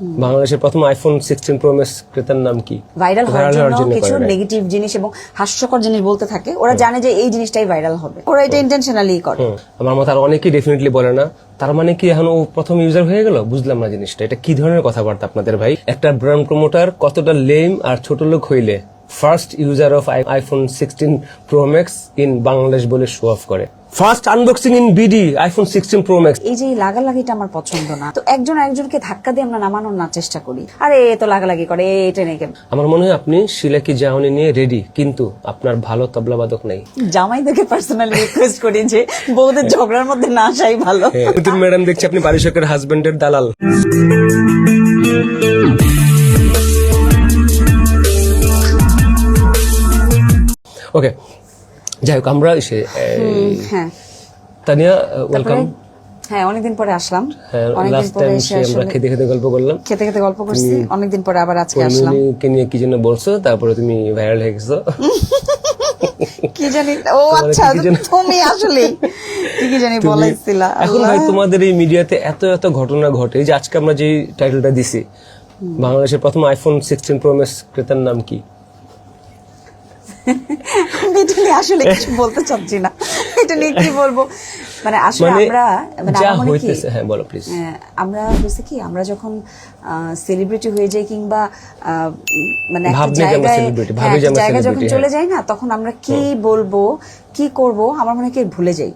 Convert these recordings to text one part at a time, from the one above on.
বাংলাদেশের প্রথম iPhone sixteen pro max ক্রেতার নাম কি? ভাইরাল হওয়ার জন্য কিছু নেগেটিভ জিনিস এবং হাস্যকর জিনিস বলতে থাকে। ওরা জানে যে এই জিনিসটাই ভাইরাল হবে। ওরা এটা ইন্টেনশনালি করে। আমার মতে আর অনেকেই ডেফিনেটলি বলে না। তার মানে কি এখন ও প্রথম ইউজার হয়ে গেল? বুঝলাম না জিনিসটা। এটা কি ধরনের কথাবার্তা আপনাদের ভাই? একটা ব্র্যান্ড প্রমোটার কতটা লেম আর ছোট লোক হইলে? First user of iPhone sixteen pro max in Bangladesh বলে শো অফ করে। First unboxing in BD iPhone sixteen pro max এই যে লাগালাগিটা আমার পছন্দ না। তো একজন একজনকে ধাক্কা দিয়ে আমরা নামানোর না চেষ্টা করি। আরে এ তো লাগালাগি করে এটা নেই কেন? আমার মনে হয় আপনি শিলাকি জাহানি নিয়ে রেডি কিন্তু আপনার ভালো তবলা বাদক নেই। জামাই দেখে পার্সোনালি রিকোয়েস্ট করি যে বউদের ঝগড়ার মধ্যে না আসাই ভালো। পুতুল ম্যাডাম দেখছি আপনি পারিশকের হাজবেন্ডের দালাল। ওকে যাই হোক আমরা এসে হ্যাঁ। তানিয়া ওয়েলকাম হ্যাঁ অনেকদিন পরে আসলাম। হ্যাঁ অনেকদিন পরে এসে আমরা খেতে খেতে গল্প করলাম। খেতে খেতে গল্প করছি অনেকদিন পরে আবার আজকে আসলাম। কে নিয়ে কি জন্য বলছো? তারপরে তুমি ভাইরাল হয়ে গেছো। কি জানি ও আচ্ছা তুমি আসলে কি জানি বলাইছিলা এখন ভাই তোমাদের এই মিডিয়াতে এত এত ঘটনা ঘটে এই যে আজকে আমরা যে টাইটেলটা দিছি বাংলাদেশের প্রথম আইফোন সিক্সটিন প্রো ম্যাক্স ক্রেতার নাম কি? আমি এটা নিয়ে আসলে কিছু বলতে চাচ্ছি না। এটা নিয়ে কি বলব? মানে আসলে মানে আমরা মানে যা আমার কি হ্যাঁ বলো প্লিজ আমরা হয়েছে কি আমরা যখন সেলিব্রিটি হয়ে যাই কিংবা আহ, মানে একটা জায়গায় হ্যাঁ, জায়গায় যখন চলে হ্যাঁ। যাই না তখন আমরা কি বলব কি করব আমার মনে হয় কি ভুলে যাই।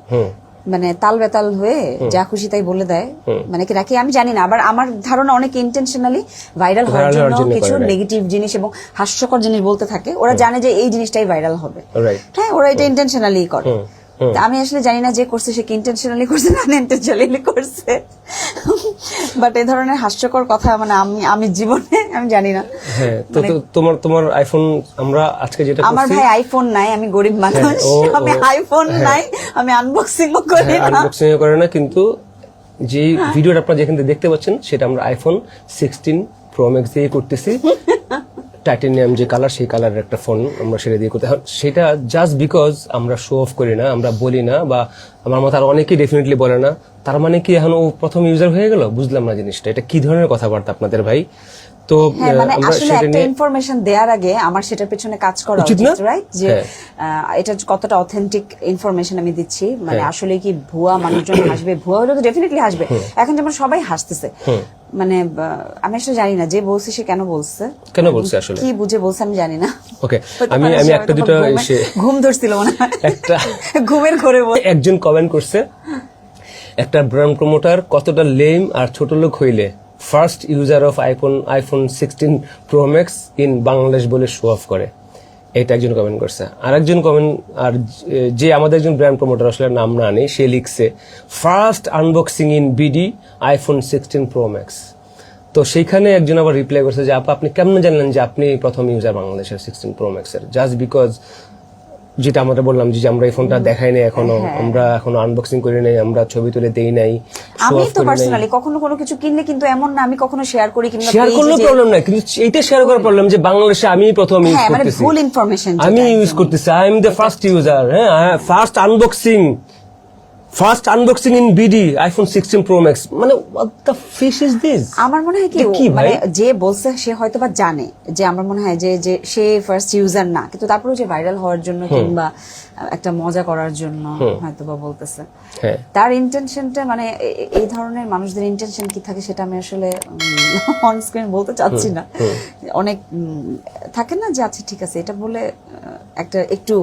মানে তাল বেতাল হয়ে যা খুশি তাই বলে দেয়। মানে কি নাকি আমি জানি না আবার আমার ধারণা অনেক ইন্টেনশনালি ভাইরাল হওয়ার জন্য কিছু নেগেটিভ জিনিস এবং হাস্যকর জিনিস বলতে থাকে। ওরা জানে যে এই জিনিসটাই ভাইরাল হবে। হ্যাঁ ওরা এটা ইন্টেনশনালি করে। আমি আসলে জানি না যে করছে সে কি ইন্টেনশনালি করছে না ইন্টেনশনালি করছে। বাট এই ধরনের হাস্যকর কথা মানে আমি আমি জীবনে আমি জানি না। হ্যাঁ তো তো তোমার তোমার আইফোন আমরা আজকে যেটা মানে আমার ভাই আইফোন নাই আমি গরিব মানুষ। হ্যাঁ, আমি আইফোন নাই আমি আনবক্সিং করি না। আনবক্সিং করে না কিন্তু যে ভিডিওটা আপনারা যেখান থেকে দেখতে পাচ্ছেন সেটা আমরা আইফোন সিক্সটিন প্রো ম্যাক্স দিয়ে করতেছি। টাইটেনিয়াম যে কালার সেই কালারের একটা ফোন আমরা সেটা দিয়ে করতে সেটা জাস্ট বিকজ আমরা শো অফ করি না আমরা বলি না বা আমার মতো আর অনেকেই ডেফিনেটলি বলে না। তার মানে কি এখন ও প্রথম ইউজার হয়ে গেল? বুঝলাম না জিনিসটা। এটা কি ধরনের কথাবার্তা আপনাদের ভাই? তো হ্যাঁ মানে আমরা সেটা নিয়ে ইনফরমেশন দেওয়ার আগে আমার সেটার পেছনে কাজ করা উচিত রাইট যে হ্যাঁ। এটা কতটা অথেন্টিক ইনফরমেশন আমি দিচ্ছি। মানে হ্যাঁ। আসলে কি ভুয়া মানুষজন হাসবে? ভুয়া হলে তো ডেফিনেটলি হাসবে। এখন যেমন সবাই হাসতেছে। মানে আমি আসলে জানি না যে বলছে সে কেন বলছে? কেন বলছে আসলে? কি বুঝে বলছে আমি জানি না। ওকে আমি আমি একটা দুটো এসে ঘুম ধরছিল মনে হয়। একটা ঘুমের ঘরে একজন কমেন্ট করছে একটা ব্র্যান্ড প্রমোটার কতটা লেম আর ছোট লোক হইলে? First user of iPhone iPhone sixteen pro max in Bangladesh বলে শো অফ করে। এটা একজন কমেন্ট করছে। আর একজন কমেন্ট আর যে- আমাদের একজন ব্র্যান্ড প্রমোটার আসলে নাম না নেই, সে লিখছে first unboxing in BD iPhone sixteen pro max তো সেইখানে একজন আবার রিপ্লাই করছে যে, আপা, আপনি কেমন জানলেন যে আপনি প্রথম ইউজার বাংলাদেশের সিক্সটিন প্রো ম্যাক্সের জাস্ট বিকজ যেটা আমরা বললাম যে আমরা এই ফোনটা দেখাই নাই এখনও আমরা এখনও আনবক্সিং করি নাই আমরা ছবি তুলে দেই নাই আমি তো। পার্সোনালি কখনো কোনো কিছু কিনলে কিন্তু এমন না আমি কখনো শেয়ার করি কিংবা শেয়ার করলে প্রবলেম নাই কিন্তু এইটা শেয়ার করার প্রবলেম যে বাংলাদেশে আমি প্রথম ইউজ হ্যাঁ মানে করতেছি। আমি ইউজ করতেছি I am the first user হ্যাঁ first unboxing first unboxing in BD iPhone sixteen pro max মানে what the fish is this আমার মনে হয় কি মানে যে বলছে সে হয়তো বা জানে যে আমার মনে হয় যে যে সে ফার্স্ট ইউজার না কিন্তু তারপরেও যে ভাইরাল হওয়ার জন্য কিংবা একটা মজা করার জন্য হয়তো বা বলতেছে। হ্যাঁ। তার ইন্টেনশনটা মানে এই ধরনের মানুষদের ইন্টেনশন কি থাকে সেটা আমি আসলে অন স্ক্রিন বলতে চাচ্ছি না। অনেক থাকে না যে আচ্ছা ঠিক আছে এটা বলে একটা একটু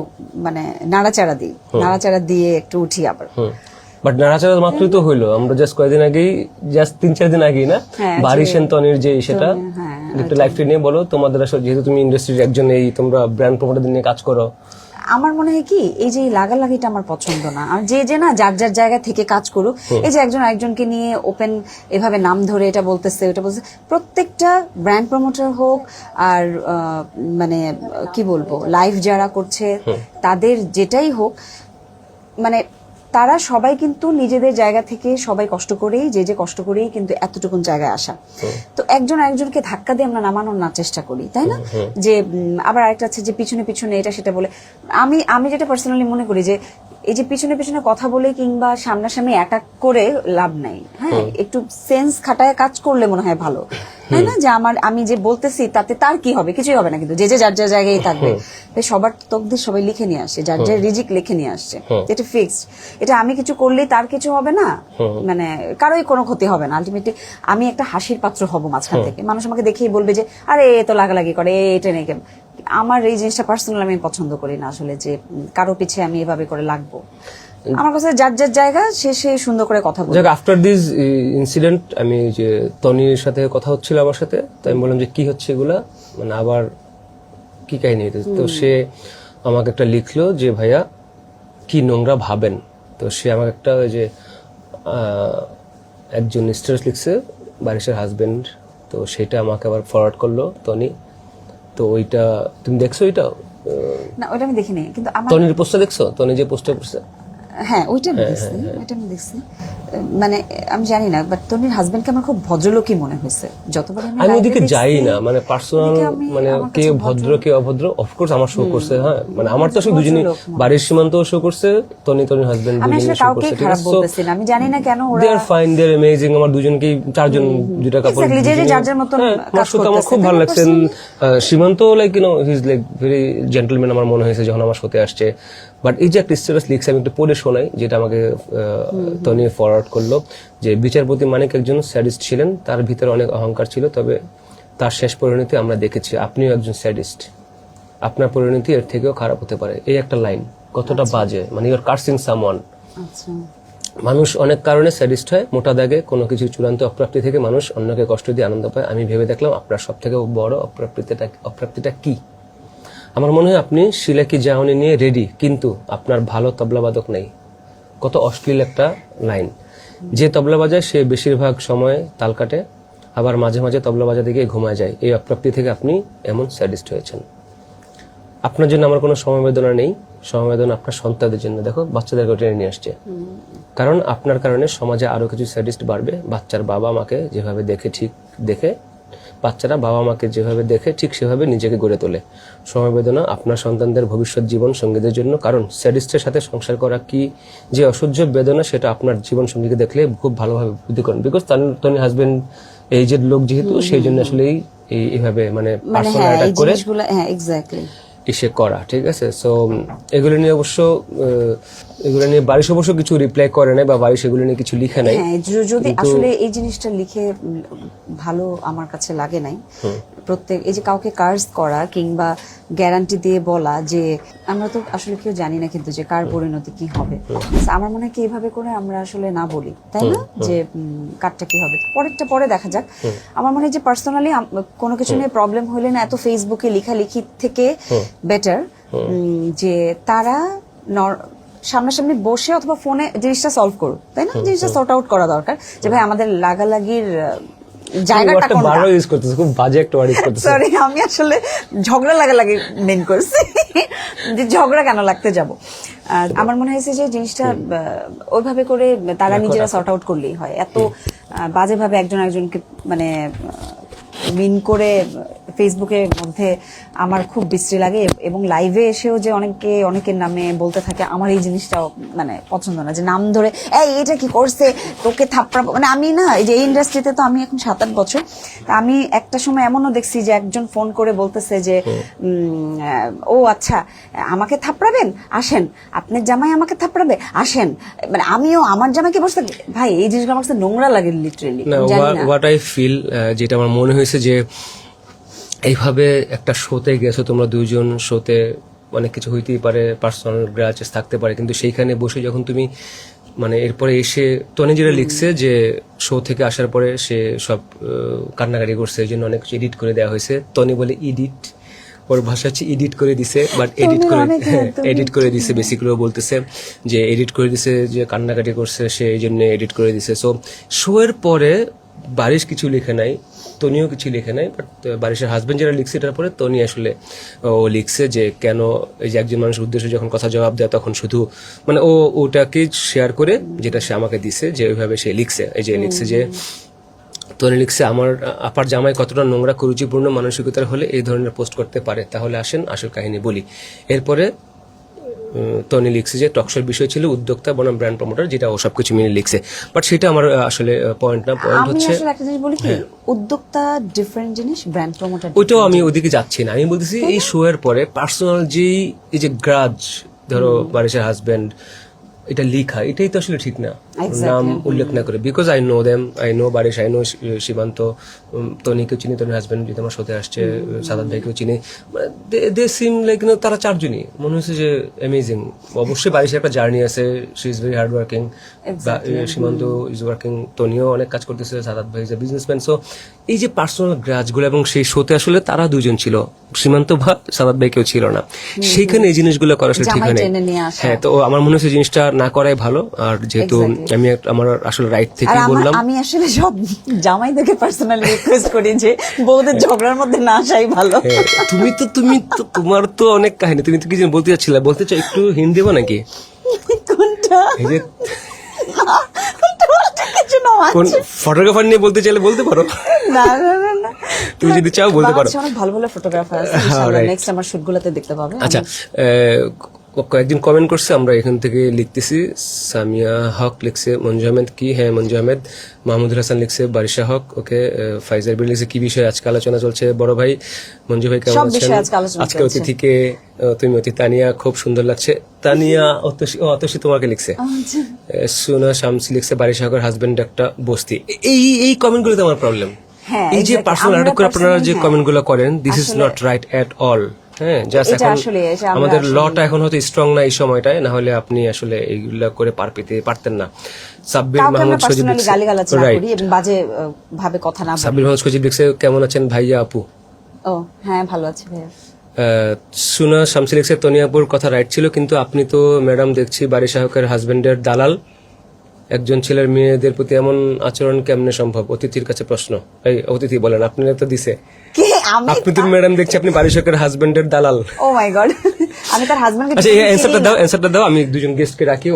মানে নাড়াচাড়া দিই। নাড়াচাড়া দিয়ে একটু উঠি আবার। বাট নাড়াচাড়া মাত্রই তো হইল। আমরা জাস্ট কয়েকদিন আগেই জাস্ট তিন চার দিন আগেই না? হ্যাঁ, বাড়ি সেন্তনের যে সেটা হ্যাঁ, একটু লাইফ নিয়ে বলো। তোমাদের আসলে যেহেতু তুমি ইন্ডাস্ট্রির একজন এই তোমরা ব্র্যান্ড প্রমোটার নিয়ে কাজ করো। আমার মনে হয় কি এই যে লাগালাগিটা আমার পছন্দ না। আর যে যে না যার যার জায়গা থেকে কাজ করুক এই যে একজন একজনকে নিয়ে ওপেন এভাবে নাম ধরে এটা বলতেছে ওটা বলতেছে প্রত্যেকটা ব্র্যান্ড প্রমোটার হোক আর মানে কি বলব লাইভ যারা করছে তাদের যেটাই হোক মানে তারা সবাই কিন্তু নিজেদের জায়গা থেকে সবাই কষ্ট করেই যে যে কষ্ট করেই কিন্তু এতটুকুন জায়গায় আসা। তো একজন একজনকে ধাক্কা দিয়ে আমরা নামানোর না চেষ্টা করি তাই না? যে আবার আরেকটা আছে যে পিছনে পিছনে এটা সেটা বলে। আমি আমি যেটা পার্সোনালি মনে করি যে এই যে পিছনে পিছনে কথা বলে কিংবা সামনাসামনি অ্যাটাক করে লাভ নাই। হ্যাঁ একটু সেন্স খাটায় কাজ করলে মনে হয় ভালো। তাই না? যে আমার আমি যে বলতেছি তাতে তার কি হবে? কিছুই হবে না কিন্তু। যে যে যার যার জায়গায় থাকবে। তাই সবার তকদির সবাই লিখে নিয়ে আসছে যার যার রিজিক লিখে নিয়ে আসছে। এটা ফিক্সড এটা আমি কিছু করলেই তার কিছু হবে না। মানে কারোই কোনো ক্ষতি হবে না। আলটিমেটলি আমি একটা হাসির পাত্র হব মাঝখান থেকে। মানুষ আমাকে দেখেই বলবে যে আরে এ তো লাগালাগি করে এটা নেই আমার এই জিনিসটা পার্সোনাল আমি পছন্দ করি না আসলে যে কারও পিছে আমি এভাবে করে লাগবো। আমার কাছে যার যার জায়গা সে সে সুন্দর করে কথা যাক আফটার দিস ইনসিডেন্ট আমি যে তনির সাথে কথা হচ্ছিল আমার সাথে তো আমি বললাম যে কি হচ্ছে এগুলা? মানে আবার কি কাহিনী এটা? তো সে আমাকে একটা লিখলো যে ভাইয়া কি নোংরা ভাবেন? তো সে আমাকে একটা ওই যে একজন স্ট্যাটাস লিখছে বারিশের হাজবেন্ড তো সেটা আমাকে আবার ফরওয়ার্ড করল তনি। তো ওইটা তুমি দেখছ ওইটা? না ওটা আমি দেখিনি কিন্তু আমার তনির পোস্টটা দেখছ? তনি যে পোস্টটা করছে? হ্যাঁ ওইটা আমি দেখছি ওইটা আমি দেখছি। মানে আমি জানি না বাট তনির হাজবেন্ডকে আমার খুব ভদ্রলোকই মনে হয়েছে। যতবার আমি আমি ওদিকে যাই না মানে পার্সোনাল মানে কে ভদ্র কে অভদ্র অফকোর্স আমার শো করছে হ্যাঁ। মানে আমার তো আসলে দুজনই বাড়ির সীমান্ত শো করছে তনি তনির হাজবেন্ড দুজনই শো করছে খারাপ বলতেছি আমি জানি না কেন ওরা দে আর ফাইন দে আর অ্যামেজিং আমার দুজনকেই চারজন কাপড় Exactly, যে যে যার যার মতন কাজ আমার খুব ভালো? লাগছে। Simanta like you know he is like very gentleman আমার মনে হয়েছে যখন আমার সাথে আসছে। বাট এই যে একটা স্ট্যাটাস লিখছে আমি একটু পড়ে শোনাই যেটা আমাকে তনি ফরওয়ার্ড করল যে বিচারপতি মানিক একজন স্যাডিস্ট ছিলেন তার ভিতরে অনেক অহংকার ছিল তবে তার শেষ পরিণতি আমরা দেখেছি আপনিও একজন স্যাডিস্ট। আপনার পরিণতি এর থেকেও খারাপ হতে পারে। এই একটা লাইন কতটা বাজে মানে ইউর কার্সিং সামওয়ান আচ্ছা। মানুষ অনেক কারণে স্যাডিস্ট হয় মোটা দাগে কোনো কিছু চূড়ান্ত অপ্রাপ্তি থেকে মানুষ অন্যকে কষ্ট দিয়ে আনন্দ পায়। আমি ভেবে দেখলাম আপনার সব থেকে বড় অপ্রাপ্তিটা অপ্রাপ্তিটা কি? আমার মনে হয় আপনি শিলাকি জাহনি নিয়ে রেডি কিন্তু আপনার ভালো তবলাবাদক নেই। কত অশ্লীল একটা লাইন। যে তবলা বাজায় সে বেশিরভাগ সময় তাল কাটে, আবার মাঝে মাঝে তবলা বাজাতে গিয়ে ঘুমায় যায়। এই অপ্রাপ্তি থেকে আপনি এমন স্যাডিস্ট হয়েছেন। আপনার জন্য আমার কোনো সমবেদনা নেই। সমবেদনা আপনার সন্তানদের জন্য। দেখো বাচ্চাদেরকে টেনে নিয়ে আসছে। কারণ আপনার কারণে সমাজে আরও কিছু স্যাডিস্ট বাড়বে। বাচ্চার বাবা মাকে যেভাবে দেখে ঠিক, দেখে বাচ্চারা বাবা মাকে যেভাবে দেখে ঠিক সেভাবে নিজেকে গড়ে তোলে। সমবেদনা আপনার সন্তানদের ভবিষ্যৎ জীবন সঙ্গীদের জন্য কারণ স্যাডিস্টের সাথে সংসার করা কি যে অসহ্য বেদনা সেটা আপনার জীবন সঙ্গীকে দেখলে খুব ভালোভাবে বুদ্ধি করেন। বিকজ তনি হাজবেন্ড এই যে লোক যেহেতু সেই জন্য আসলে এইভাবে মানে মানে হ্যাঁ করে হ্যাঁ এক্স্যাক্টলি ইসে করা ঠিক আছে? সো এগুলো নিয়ে অবশ্য এগুলো নিয়ে বারিশ অবশ্য কিছু রিপ্লাই করে নাই বা বারিশ এগুলো নিয়ে কিছু লিখে নাই। হ্যাঁ যদি আসলে এই জিনিসটা লিখে ভালো আমার কাছে লাগে নাই। প্রত্যেক এই যে কাউকে কার্স করা কিংবা গ্যারান্টি দিয়ে বলা যে আমরা তো আসলে কেউ জানি না কিন্তু যে কার পরিণতি কি হবে। আমার মনে হয় কি এভাবে করে আমরা আসলে না বলি তাই না? যে কারটা কি হবে? পরেরটা পরে দেখা যাক। আমার মনে হয় যে পার্সোনালি কোনো কিছু নিয়ে প্রবলেম হলে না এত ফেসবুকে লেখালেখি থেকে বেটার যে তারা নর- সামনাসামনি বসে অথবা ফোনে জিনিসটা সলভ করুক তাই না? জিনিসটা সর্ট আউট করা দরকার যে ভাই আমাদের লাগালাগির জায়গাটা কোনটা? বারো ইউজ করতেছে খুব বাজে একটা ওয়ার্ড ইউজ করতেছে। সরি আমি আসলে ঝগড়া লাগালাগি মেন করছি। যে ঝগড়া কেন লাগতে যাব? আমার মনে হয়েছে যে জিনিসটা ওইভাবে করে তারা নিজেরা সর্ট আউট করলেই হয়। এত আহ, বাজেভাবে একজন একজনকে মানে মিন করে ফেসবুকের মধ্যে আমার খুব বিশ্রী লাগে এবং লাইভে এসেও যে অনেকে অনেকের নামে বলতে থাকে আমার এই জিনিসটাও মানে পছন্দ না। যে নাম ধরে এই এটা কি করছে? তোকে থাপড়া মানে আমি না এই যে এই ইন্ডাস্ট্রিতে তো আমি এখন সাত আট বছর তা আমি একটা সময় এমনও দেখছি যে একজন ফোন করে বলতেছে যে ও আচ্ছা আমাকে থাপড়াবেন? আসেন। আপনার জামাই আমাকে থাপড়াবে? আসেন। মানে আমিও আমার জামাইকে বসতে ভাই এই জিনিসগুলো আমার কাছে নোংরা লাগে লিটারেলি হোয়াট আই ফিল যেটা আমার মনে হয়েছে যে এইভাবে একটা শোতে গেছো তোমরা দুইজন শোতে অনেক কিছু হইতেই পারে পার্সোনাল গ্রাচেস থাকতে পারে কিন্তু সেইখানে বসে যখন তুমি মানে এরপরে এসে তনি যেটা লিখছে যে শো থেকে আসার পরে সে সব কান্নাকাটি করছে এই জন্য অনেক কিছু এডিট করে দেওয়া হয়েছে। তনি বলে ইডিট ওর ভাষা হচ্ছে এডিট করে দিছে বাট এডিট করে এডিট করে দিছে বেসিক্যালি বলতেছে যে এডিট করে দিছে যে কান্নাকাটি করছে সে এই জন্য এডিট করে দিছে। সো শো এর পরে বারিশ কিছু লিখে নাই, তনিও কিছু লিখে নাই বাট বারিশের হাজব্যান্ড যারা লিখছে এটার পরে তনি আসলে, ও লিখছে যে কেন এই যে একজন মানুষের উদ্দেশ্যে যখন কথা জবাব দেয় তখন শুধু মানে ও ওটাকে শেয়ার করে যেটা সে আমাকে দিছে, যে ওইভাবে সে লিখছে, এই যে লিখছে যে, তনি লিখছে, আমার, আপার জামাই কতটা নোংরা, কুরুচিপূর্ণ, মানসিকতার হলে এই ধরনের পোস্ট করতে পারে, তাহলে আসেন, আসল কাহিনী বলি। এরপরে তনি লিখছে যে টকশোর বিষয় ছিল উদ্যোক্তা বনাম ব্র্যান্ড প্রমোটার যেটা ও সবকিছু মিলে লিখছে। বাট সেটা আমার আসলে পয়েন্ট না পয়েন্ট হচ্ছে হ্যাঁ। একটা জিনিস বলি কি উদ্যোক্তা ডিফারেন্ট জিনিস ব্র্যান্ড প্রমোটার ওইটাও আমি ওদিকে যাচ্ছি না। আমি বলতেছি এই শো এর পরে পার্সোনাল যেই এই যে গ্রাজ ধরো বারিশের হাজবেন্ড এটা লেখা এটাই তো আসলে ঠিক না. নাম উল্লেখ না করে। Because I know them I know Barish I know Simanta তনিকেও চিনি তনির হাজবেন্ড যদি আমার সাথে আসছে সাদাত ভাইকেও চিনি। দে সিম লাইক তারা চারজনই। মনে হচ্ছে যে অ্যামেজিং অবশ্যই বারিশের একটা জার্নি আছে। She is very hard working Simanta is working তনিও অনেক কাজ করতেছে সাদাত ভাই ইজ এ বিজনেসম্যান সো এই যে পার্সোনাল গ্রাজগুলো এবং সেই শোতে আসলে তারা দুজন ছিল। সীমান্ত বা সাদাত ভাই কেউ ছিল না। সেইখানে এই জিনিসগুলো করা আসলে ঠিক হয়। হ্যাঁ তো আমার মনে হচ্ছে জিনিসটা না করাই ভালো। আর যেহেতু. আমি আমার আসলে রাইট থেকে বললাম। আমি আসলে সব জামাইদেরকে পার্সোনালি রিকোয়েস্ট করি যে বউদের ঝগড়ার মধ্যে না আসাই ভালো। হ্যাঁ, তুমি তো তুমি তো তোমার তো অনেক কাহিনী। তুমি তো কি বলতে চাচ্ছিলে? বলতে চাও একটু হিন্দি দেবো নাকি? কোনটা? কোন ফটোগ্রাফার নিয়ে বলতে চাইলে বলতে পারো। না না না না। তুমি যদি চাও বলতে পারো। অনেক ভালো ভালো ফটোগ্রাফার আছে। হ্যাঁ, নেক্সট আমার শুটগুলোতে দেখতে পাবে। আচ্ছা কয়েকদিন কমেন্ট করছে আমরা এখান থেকে লিখতেছি সামিয়া হক লিখছে মঞ্জু আহমেদ কি? হ্যাঁ মঞ্জু আহমেদ। মাহমুদুল হাসান লিখছে বারিশা হক ওকে ফাইজার বিল লিখছে কি বিষয়ে আজকে আলোচনা চলছে? বড় ভাই মঞ্জু ভাই কেমন আছেন? আজকে। অতিথিকে তুমি অতি তানিয়া খুব সুন্দর লাগছে। তানিয়া অতসী তোমাকে লিখছে। আচ্ছা। সুনা শামসি লিখছে বারিশা হকের হাজবেন্ড একটা বস্তি। এই এই কমেন্ট গুলোতে আমার প্রবলেম হ্যাঁ, এই যে পার্সোনাল আপনারা যে কমেন্টগুলো করেন this is not right at all হ্যাঁ জাস্ট এখন আমাদের লটা এখন হয়তো স্ট্রং না এই সময়টায় না হলে আপনি আসলে এইগুলা করে পার পেতে পারতেন না। সাব্বির মাহমুদ সজিব বাজে ভাবে কথা না সাব্বির মাহমুদ সজিব লিখছে কেমন আছেন ভাইয়া আপু? ও হ্যাঁ ভালো আছে ভাইয়া। সুনা শামসি লিখছে তনিয়াপুর কথা রাইট ছিল কিন্তু আপনি তো ম্যাডাম দেখছি বাড়ি সাহকের হাজবেন্ডের দালাল। একজন ছেলের মেয়েদের প্রতি এমন আচরণ কেমনে সম্ভব? অতিথির কাছে প্রশ্ন। এই অতিথি বলেন আপনি তো দিছে। আমি আপনি তো ম্যাডাম দেখছি আপনি বাড়ি সাহকের হাজবেন্ডের দালাল। ও মাই গড আমি তার হাজবেন্ডকে আচ্ছা এই অ্যানসারটা দাও অ্যানসারটা দাও আমি দুজন গেস্টকে রাখি।